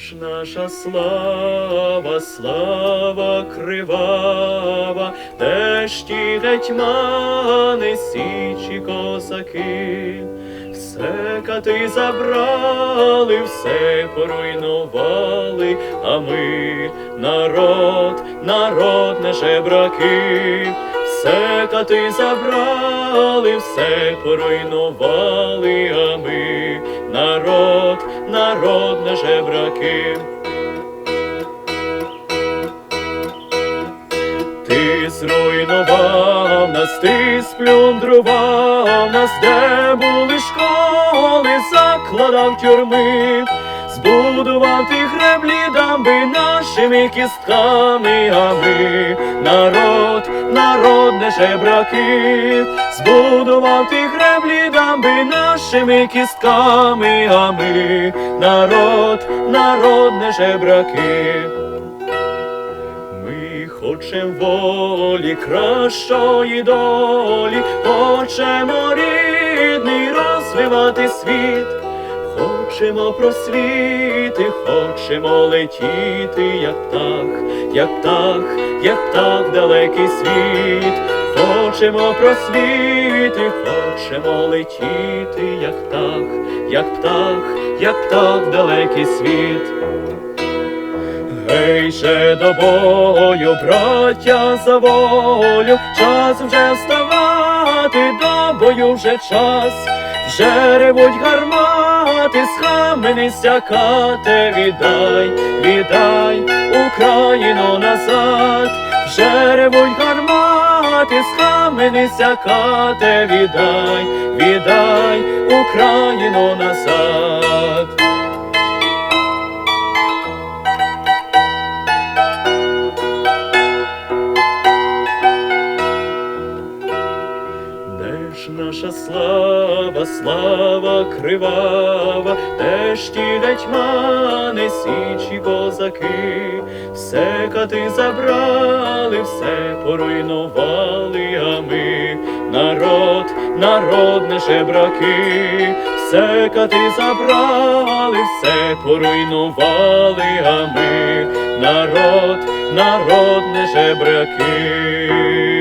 ж наша слава, слава кривава, де ж ті гетьмани, січі козаки, все кати забрали, все поруйнували, а ми народ, народ не жебраки, все кати забрали, все поруйнували, а ми народ, народ не жебраки. Ти зруйнував нас, ти сплюндрував нас, де були школи, закладав тюрми, збудував ти греблі дамби нашими кістками, а ми народ, не збудував ти греблі дамби нашими кістками, а ми народ, народ не жебраки. Ми хочем волі, кращої долі, хочемо рідний розвивати світ, хочемо просвіти, хочемо летіти, як птах, як птах, як птах далекий світ, хочемо просвіти, хочемо летіти, як птах, як птах, як птах далекий світ. Гей же до бою, браття за волю, час вже вставати, до бою вже час, вже гармати, схаменися, кате, віддай, віддай Україну назад, вже гармати, схаменися, кате, віддай, віддай Україну назад. Наша слава, слава кривава, де ж ті гетьмани, січі козаки, все кати забрали, все поруйнували, а ми народ, народ не жебраки, все кати забрали, все поруйнували, а ми народ, народ не жебраки.